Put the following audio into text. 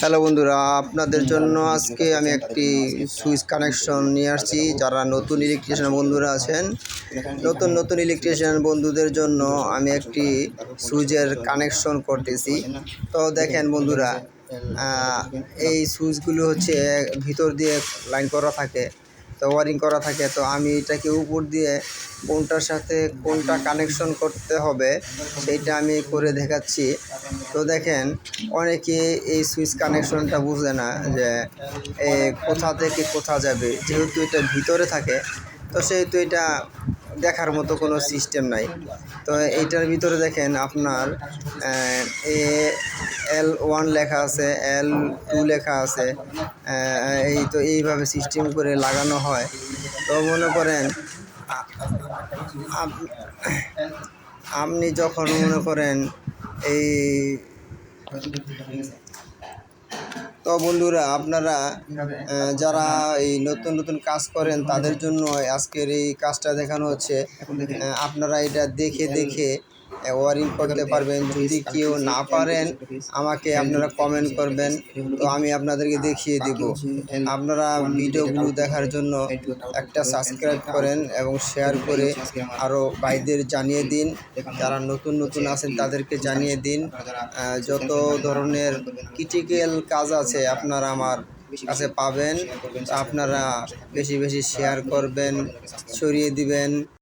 Hello বন্ধুরা, আপনাদের জন্য আজকে আমি একটি সুইচ কানেকশন নিয়ে আসছি। যারা নতুন ইলেকট্রিশিয়ান বন্ধুরা আছেন, নতুন নতুন ইলেকট্রিশিয়ান বন্ধুদের জন্য আমি একটি সুইচের কানেকশন করতেছি। তো দেখেন বন্ধুরা এই সুইচগুলো হচ্ছে ভিতর দিয়ে লাইন করা থাকে। তো ওয়ারিং করা থাকে। তো আমি এটাকে উপর দিয়ে কোনটার সাথে কোনটা কানেকশন করতে হবে, সেইটা আমি করে দেখাচ্ছি। তো দেখেন, অনেকে এই সুইচ কানেকশনটা বুঝে না যে কোথা থেকে কোথা যাবে। যেহেতু এটা ভিতরে থাকে, তো সেহেতু এটা দেখার মতো কোনো সিস্টেম নাই। তো এইটার ভিতরে দেখেন আপনার, এ এল ওয়ান লেখা আছে এল টু লেখা আছে। এই তো এইভাবে সিস্টেম করে লাগানো হয়। তো মনে করেন আপ- আপনি যখন মনে করেন এই, তো বন্ধুরা, আপনারা যারা এই নতুন নতুন কাজ করেন, তাদের জন্য আজকের এই কাজটা দেখানো হচ্ছে। আপনারা এটা দেখে দেখে ওয়ারিং করতে পারবেন। যদি কেউ না পারেন, আমাকে আপনারা কমেন্ট করবেন। তো আমি আপনাদেরকে দেখিয়ে দিব। আপনারা ভিডিওগুলো দেখার জন্য একটা সাবস্ক্রাইব করেন এবং শেয়ার করে আরও ভাইদের জানিয়ে দিন। যারা নতুন নতুন আছেন, তাদেরকে জানিয়ে দিন। যত ধরনের ক্রিটিক্যাল কাজ আছে আপনারা আমার কাছে পাবেন। আপনারা বেশি বেশি শেয়ার করবেন, ছড়িয়ে দিবেন।